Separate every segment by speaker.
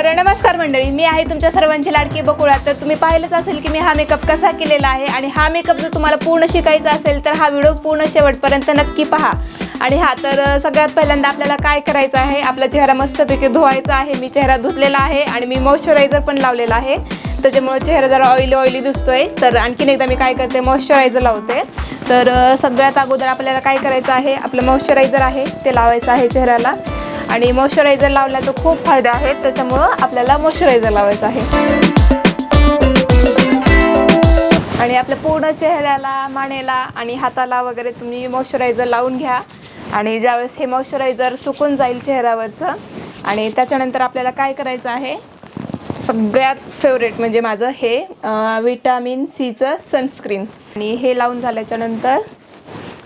Speaker 1: तर नमस्कार मंडळी मी आहे तुमच्या सर्वांची लाडकी बकुळा. तर तुम्ही पाहिलंच असेल की मी हा मेकअप कसा केलेला आहे आणि हा मेकअप जर तुम्हाला पूर्ण शिकायचा असेल तर हा व्हिडिओ पूर्ण शेवटपर्यंत नक्की पहा. आणि हा तर सगळ्यात पहिल्यांदा आपल्याला काय करायचं आहे? आपला चेहरा मस्तपैकी धुवायचा आहे. मी चेहरा धुतलेला आहे आणि मी मॉइश्चरायझर पण लावलेला आहे. त्याच्यामुळे चेहरा जरा ऑइली ऑइली दिसतोय. तर आणखीन एकदा मी काय करते? मॉइश्चरायझर लावते. तर सगळ्यात अगोदर आपल्याला काय करायचं आहे? आपलं मॉइश्चरायझर आहे ते लावायचं आहे चेहऱ्याला. आणि मॉइश्चरायझर लावला तर खूप फायदे आहेत त्याच्यामुळं आपल्याला मॉइश्चरायझर लावायचं आहे. आणि आपल्या पूर्ण चेहऱ्याला मानेला आणि हाताला वगैरे तुम्ही मॉइश्चरायझर लावून घ्या. आणि ज्यावेळेस हे मॉइश्चरायझर सुकून जाईल चेहऱ्यावरचं आणि त्याच्यानंतर आपल्याला काय करायचं आहे? सगळ्यात फेवरेट म्हणजे माझं हे विटॅमिन सीचं सनस्क्रीन आणि हे लावून झाल्याच्यानंतर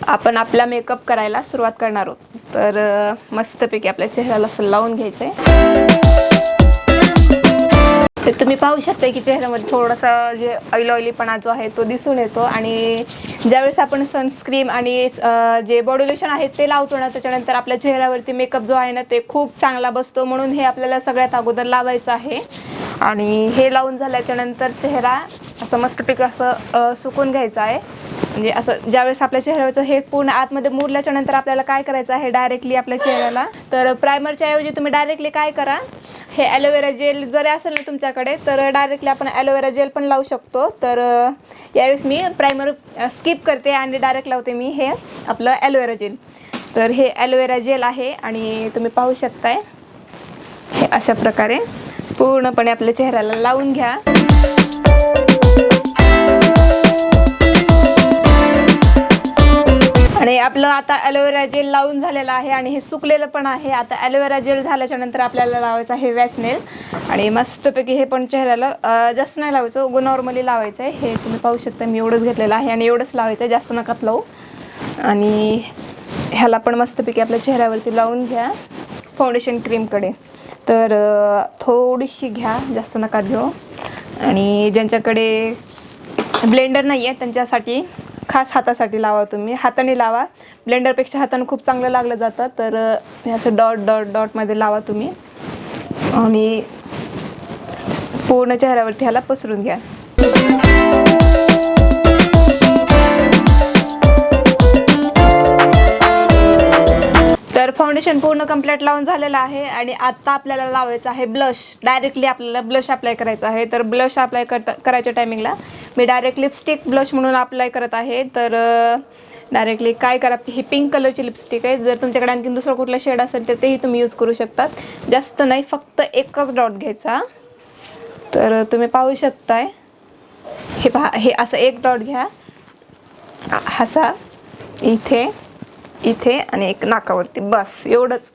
Speaker 1: आपण आपला मेकअप करायला सुरुवात करणार आहोत. तर मस्तपैकी आपल्या चेहऱ्याला असं लावून घ्यायचं आहे तर तुम्ही पाहू शकता की चेहऱ्यामध्ये थोडासा जे ऑइल ऑइलीपणा जो आहे तो दिसून येतो आणि ज्यावेळेस आपण सनस्क्रीम आणि जे बॉडी लोशन आहे ते लावतो ना त्याच्यानंतर आपल्या चेहऱ्यावरती मेकअप जो आहे ना ते खूप चांगला बसतो. म्हणून हे आपल्याला सगळ्यात अगोदर लावायचं आहे. आणि हे लावून झाल्याच्यानंतर चेहरा असं मस्तपैकी असं सुकून घ्यायचा आहे. म्हणजे असं ज्यावेळेस आपल्या चेहऱ्यावरचं हे पूर्ण आतमध्ये मुरल्याच्या नंतर आपल्याला काय करायचं आहे डायरेक्टली आपल्या चेहऱ्याला? तर प्रायमरच्या ऐवजी तुम्ही डायरेक्टली काय करा? हे ॲलोवेरा जेल जरी असेल ना तुमच्याकडे तर डायरेक्टली आपण ॲलोवेरा जेल पण लावू शकतो. तर यावेळेस मी प्रायमर स्किप करते आणि डायरेक्ट लावते मी हे आपलं ॲलोवेरा जेल तर हे ॲलोवेरा जेल आहे आणि तुम्ही पाहू शकताय हे अशा प्रकारे पूर्णपणे आपल्या चेहऱ्याला लावून घ्या. आणि आपलं आता ॲलोवेरा जेल लावून झालेलं आहे आणि हे सुकलेलं पण आहे. आता ॲलोवेरा जेल झाल्याच्यानंतर आपल्याला लावायचं आहे वॅसनेल आणि मस्तपैकी हे पण चेहऱ्याला जास्त नाही लावायचं गो नॉर्मली लावायचं आहे हे तुम्ही पाहू शकता मी एवढंच घेतलेलं आहे आणि एवढंच लावायचं आहे जास्त नकात लावू. आणि ह्याला पण मस्तपैकी आपल्या चेहऱ्यावरती लावून घ्या फाउंडेशन क्रीमकडे तर थोडीशी घ्या जास्त नका घेऊ. आणि ज्यांच्याकडे ब्लेंडर नाही आहे त्यांच्यासाठी खास हातासाठी लावा तुम्ही. हाताने लावा. ब्लेंडरपेक्षा हाताने खूप चांगलं लागलं जातं. तर हे असं डॉट डॉट डॉटमध्ये लावा तुम्ही. आणि पूर्ण चेहऱ्यावरती ह्याला पसरून घ्या. तर फाउंडेशन पूर्ण कंप्लीट लावून झालेलं आहे आणि आता आपल्याला लावायचं आहे ब्लश डायरेक्टली आपल्याला ब्लश अप्लाय करायचं आहे. तर ब्लश अप्लाय करता करायच्या टायमिंगला मी डायरेक्ट लिपस्टिक ब्लश म्हणून अप्लाय करत आहे. तर डायरेक्टली काय करा ही पिंक कलरची लिपस्टिक आहे. जर तुमच्याकडे आणखी दुसरं कुठलं शेड असेल तर तेही तुम्ही यूज करू शकतात. जास्त नाही फक्त एकच डॉट घ्यायचा. तर तुम्ही पाहू शकताय. हे पहा हे असं एक डॉट घ्या. असा. इथे. इथे आणि एक नाकावरती. बस एवढंच.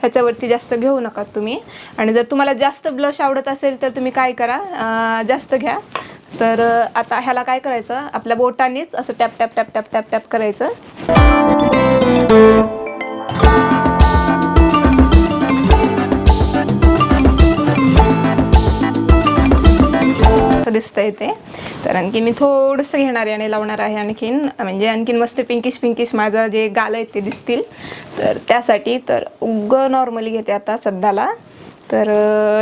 Speaker 1: ह्याच्यावरती जास्त घेऊ नका तुम्ही. आणि जर तुम्हाला जास्त ब्लश आवडत असेल तर तुम्ही काय करा? जास्त घ्या. तर आता ह्याला काय करायचं? आपल्या बोटानेच असं tap tap tap tap tap tap करायचं. असं दिसतंय ते. तर आणखी मी थोडंसं घेणार आहे आणि लावणार आहे आणखीन म्हणजे आणखीन मस्त पिंकिश पिंकिश माझं जे गाल आहेत ते दिसतील. तर त्यासाठी तर उगं नॉर्मली घेते आता सध्याला. तर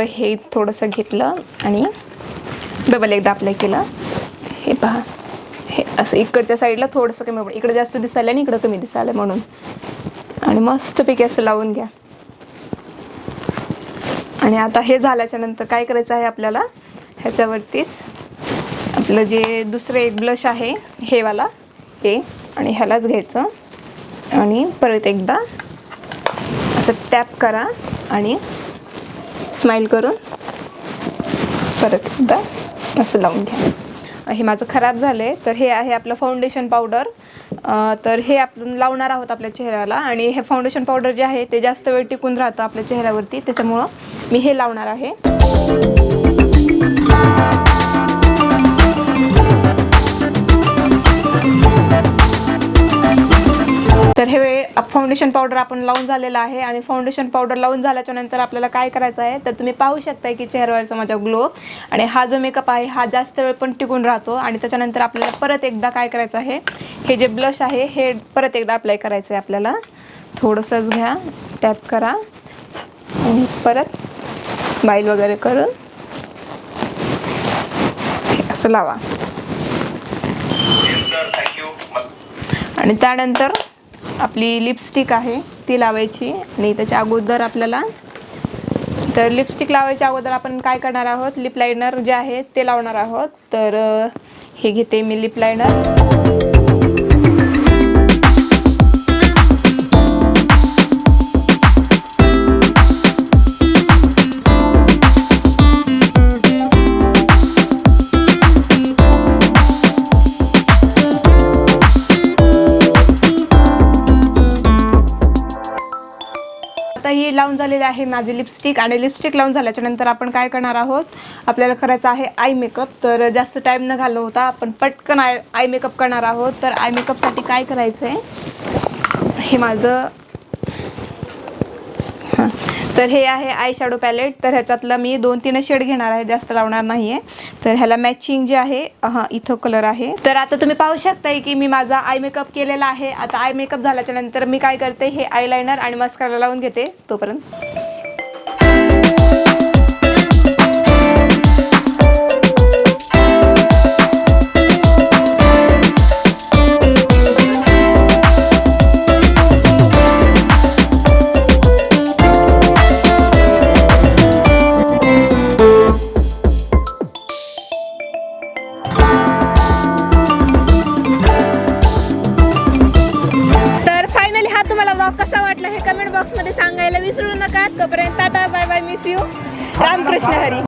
Speaker 1: हे थोडंसं घेतलं आणि डबल एकदा अप्लाय केलं. हे पहा. हे असं इकडच्या साईडला थोडंसं कमी इकडं जास्त दिसायला आणि इकडं कमी दिसायला म्हणून. आणि मस्तपैकी असं लावून घ्या. आणि आता हे झाल्याच्यानंतर काय करायचं आहे आपल्याला? ह्याच्यावरतीच आपलं जे दुसरं एक ब्लश आहे हे वाला हे आणि ह्यालाच घ्यायचं. आणि परत एकदा असं टॅप करा आणि स्माईल करून परत एकदा असं लावून घ्या. हे माझं खराब झालं आहे तर हे आहे आपलं फाउंडेशन पावडर तर हे आपण लावणार आहोत आपल्या चेहऱ्याला आणि हे फाउंडेशन पावडर जे आहे ते जास्त वेळ टिकून राहतं आपल्या चेहऱ्यावरती. त्याच्यामुळं मी हे लावणार आहे. तर हे फाउंडेशन पावडर आपण लावून झालेलं आहे आणि फाउंडेशन पावडर लावून झाल्याच्यानंतर आपल्याला काय करायचं आहे तर तुम्ही पाहू शकताय की चेहऱ्यावरचा माझा ग्लो आणि हा जो मेकअप आहे हा जास्त वेळ पण टिकून राहतो आणि त्याच्यानंतर आपल्याला परत एकदा काय करायचं आहे हे जे ब्लश आहे हे परत एकदा अप्लाय करायचं आहे आपल्याला. थोडंसंच घ्या टॅप करा आणि परत स्माईल वगैरे करून असं लावा. आणि त्यानंतर आपली लिपस्टिक आहे ती लावायची. आणि त्याच्या अगोदर आपल्याला तर लिपस्टिक लावायच्या अगोदर आपण काय करणार आहोत? लिप लायनर जे आहे ते लावणार आहोत. तर हे घेते मी लिप लायनर लावून झालेली आहे माझी लिपस्टिक आणि लिपस्टिक लावून झाल्याच्यानंतर आपण काय करणार आहोत? आपल्याला करायचं आहे आय मेकअप तर जास्त टाईम न घालवता होता आपण पटकन आय आय मेकअप करणार आहोत. तर आय मेकअपसाठी काय करायचं आहे हे माझं तर हे आहे आय शॅडो पॅलेट तर ह्याच्यातलं मी दोन तीन शेड घेणार आहे जास्त लावणार नाही आहे तर ह्याला मॅचिंग जे आहे हां इथं कलर आहे. तर आता तुम्ही पाहू शकताय की मी माझा आय मेकअप केलेला आहे. आता आय मेकअप झाल्याच्यानंतर मी काय करते हे आयलायनर आणि मस्कारा लावून घेते तोपर्यंत. ब्लॉग कसा वाटला हे कमेंट बॉक्समध्ये सांगायला विसरू नका. तोपर्यंत tata bye bye miss you Ramakrishna Hari.